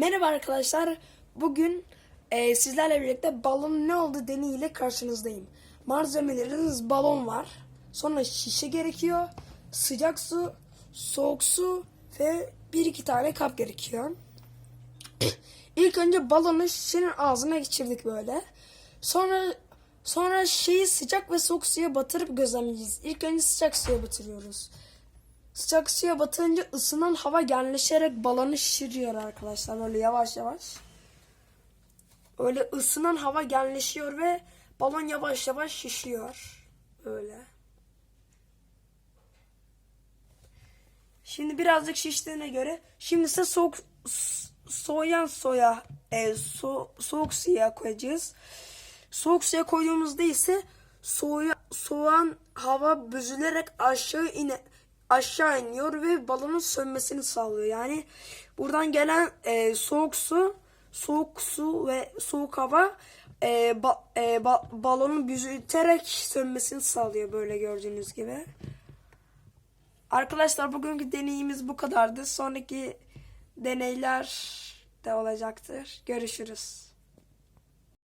Merhaba arkadaşlar. Bugün e, sizlerle birlikte balon ne oldu deneyiyle karşınızdayım. Malzemeleriniz balon var. Sonra şişe gerekiyor. Sıcak su, soğuk su ve bir iki tane kap gerekiyor. İlk önce balonu şişenin ağzına geçirdik böyle. Sonra sonra şeyi sıcak ve soğuk suya batırıp gözlemleyeceğiz. İlk önce sıcak suya batırıyoruz. Sıcak suya batınca ısınan hava genleşerek balonu şişiriyor arkadaşlar böyle yavaş yavaş. Öyle ısınan hava genleşiyor ve balon yavaş yavaş şişiyor. Öyle. Şimdi birazcık şiştiğine göre şimdi ise soğuk soğuyan soya e, so, soğuk suya koyacağız. Soğuk suya koyduğumuzda ise soğuya, soğuyan hava büzülerek aşağı ine aşağı iniyor ve balonun sönmesini sağlıyor. Yani buradan gelen e, soğuk su, soğuk su ve soğuk hava e, ba- e, ba- balonu büzüterek sönmesini sağlıyor böyle gördüğünüz gibi. Arkadaşlar bugünkü deneyimiz bu kadardı. Sonraki deneyler de olacaktır. Görüşürüz.